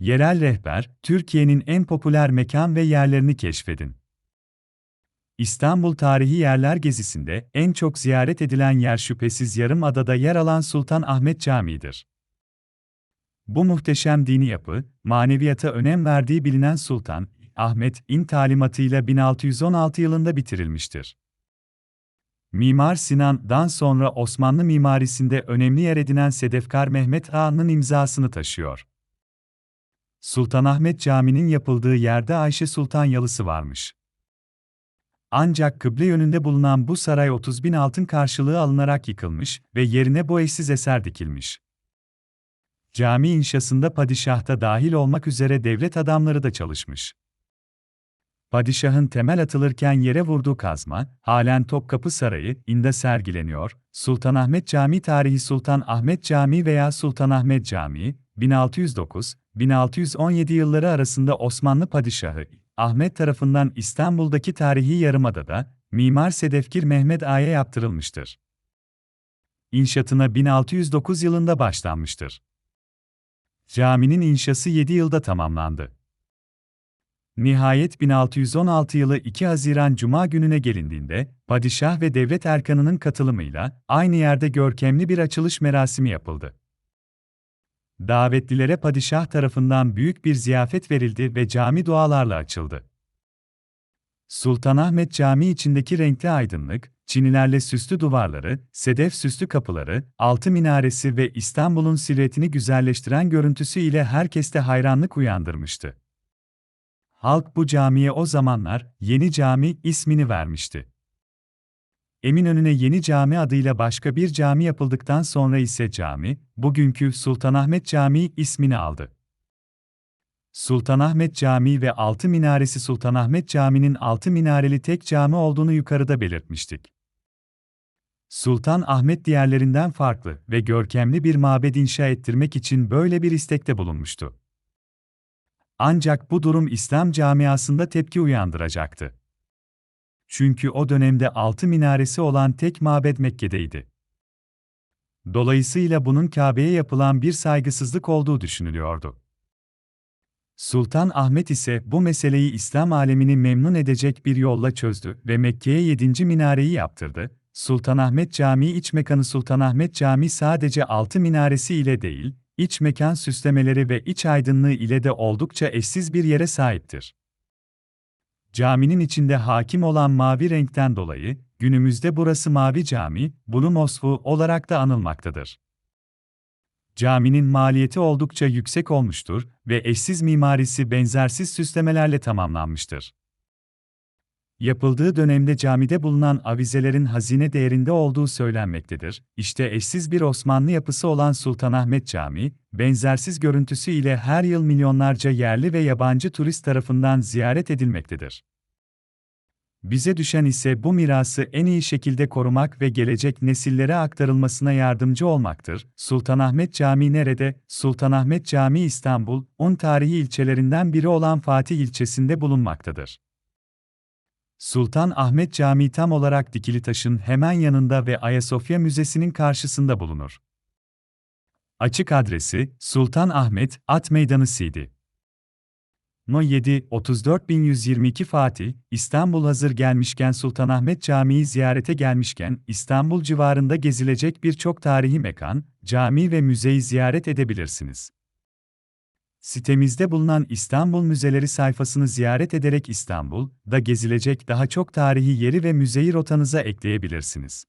Yerel rehber, Türkiye'nin en popüler mekan ve yerlerini keşfedin. İstanbul Tarihi Yerler gezisinde en çok ziyaret edilen yer şüphesiz Yarımada'da yer alan Sultan Ahmet Camii'dir. Bu muhteşem dini yapı, maneviyata önem verdiği bilinen Sultan Ahmet İn talimatıyla 1616 yılında bitirilmiştir. Mimar Sinan'dan sonra Osmanlı mimarisinde önemli yer edinen Sedefkar Mehmet Ağa'nın imzasını taşıyor. Sultanahmet Camii'nin yapıldığı yerde Ayşe Sultan yalısı varmış. Ancak kıble yönünde bulunan bu saray 30 bin altın karşılığı alınarak yıkılmış ve yerine bu eşsiz eser dikilmiş. Cami inşasında padişahta dahil olmak üzere devlet adamları da çalışmış. Padişahın temel atılırken yere vurduğu kazma, halen Topkapı Sarayı, inde sergileniyor. Sultanahmet Camii tarihi Sultan Ahmet Camii veya Sultanahmet Camii, 1609-1617 yılları arasında Osmanlı Padişahı Ahmet tarafından İstanbul'daki tarihi yarımadada Mimar Sedefkir Mehmet Ağa'ya yaptırılmıştır. İnşaatına 1609 yılında başlanmıştır. Caminin inşası 7 yılda tamamlandı. Nihayet 1616 yılı 2 Haziran Cuma gününe gelindiğinde, padişah ve devlet erkanının katılımıyla aynı yerde görkemli bir açılış merasimi yapıldı. Davetlilere padişah tarafından büyük bir ziyafet verildi ve cami dualarla açıldı. Sultanahmet Camii içindeki renkli aydınlık, çinilerle süslü duvarları, sedef süslü kapıları, altı minaresi ve İstanbul'un silüetini güzelleştiren görüntüsü ile herkeste hayranlık uyandırmıştı. Halk bu camiye o zamanlar Yeni Cami ismini vermişti. Eminönü'ne Yeni Cami adıyla başka bir cami yapıldıktan sonra ise cami, bugünkü Sultanahmet Camii ismini aldı. Sultanahmet Camii ve Altı Minaresi Sultanahmet Camii'nin altı minareli tek cami olduğunu yukarıda belirtmiştik. Sultan Ahmet diğerlerinden farklı ve görkemli bir mabed inşa ettirmek için böyle bir istekte bulunmuştu. Ancak bu durum İslam camiasında tepki uyandıracaktı. Çünkü o dönemde altı minaresi olan tek mabed Mekke'deydi. Dolayısıyla bunun Kabe'ye yapılan bir saygısızlık olduğu düşünülüyordu. Sultan Ahmet ise bu meseleyi İslam alemini memnun edecek bir yolla çözdü ve Mekke'ye 7. minareyi yaptırdı. Sultanahmet Camii iç mekanı Sultanahmet Camii sadece altı minaresi ile değil, iç mekan süslemeleri ve iç aydınlığı ile de oldukça eşsiz bir yere sahiptir. Caminin içinde hakim olan mavi renkten dolayı, günümüzde burası Mavi Cami, bunu Mosfu olarak da anılmaktadır. Caminin maliyeti oldukça yüksek olmuştur ve eşsiz mimarisi benzersiz süslemelerle tamamlanmıştır. Yapıldığı dönemde camide bulunan avizelerin hazine değerinde olduğu söylenmektedir. İşte eşsiz bir Osmanlı yapısı olan Sultanahmet Camii, benzersiz görüntüsü ile her yıl milyonlarca yerli ve yabancı turist tarafından ziyaret edilmektedir. Bize düşen ise bu mirası en iyi şekilde korumak ve gelecek nesillere aktarılmasına yardımcı olmaktır. Sultanahmet Camii nerede? Sultanahmet Camii İstanbul, un tarihi ilçelerinden biri olan Fatih ilçesinde bulunmaktadır. Sultan Ahmet Camii tam olarak Dikilitaş'ın hemen yanında ve Ayasofya Müzesi'nin karşısında bulunur. Açık adresi Sultan Ahmet At Meydanı Sidi. No 7 34122 Fatih, İstanbul hazır gelmişken Sultanahmet Camii ziyarete gelmişken İstanbul civarında gezilecek birçok tarihi mekan, cami ve müzeyi ziyaret edebilirsiniz. Sitemizde bulunan İstanbul Müzeleri sayfasını ziyaret ederek İstanbul'da gezilecek daha çok tarihi yeri ve müzeyi rotanıza ekleyebilirsiniz.